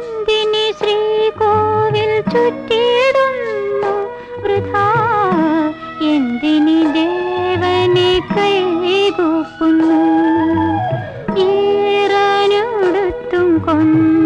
നന്ദിനി ശ്രീകോവിൽ ചുറ്റിയിടുന്നു. വൃഥാ എന്തിനി ദേവനെ കൈകൂക്കുന്നു? ഈറനുടുത്തും കൊണ്ട്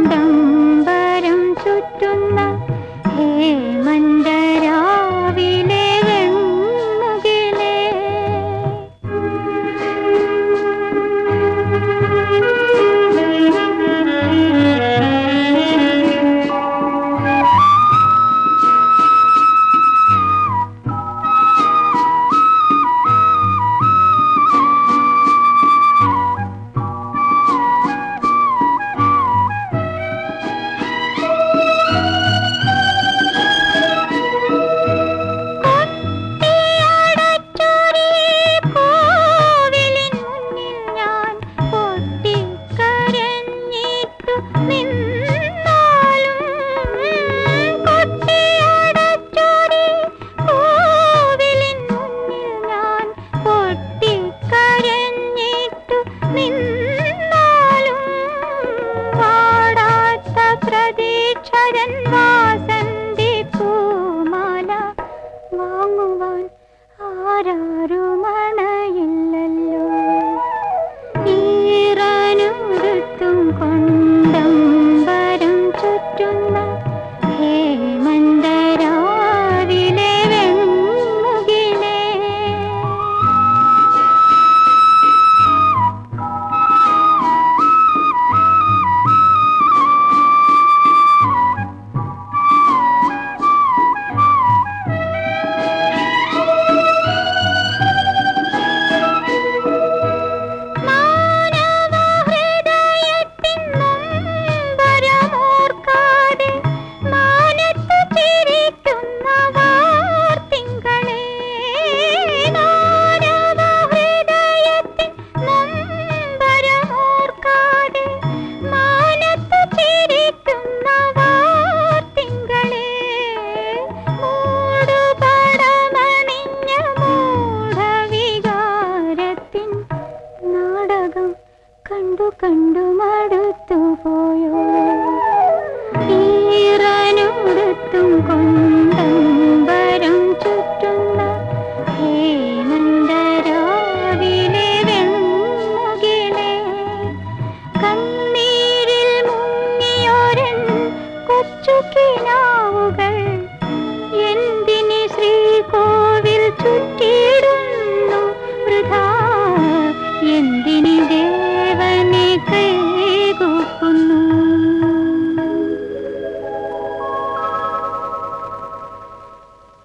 சரண் வா കണ്ടു കണ്ടു മടുത്തു പോയോ? ഈറനുടുത്തും കൊണ്ടമ്പരം ചുറ്റുന്ന കണ്ണീരിൽ മുങ്ങിയോരൻ കൊച്ചു കിനാവുകൾ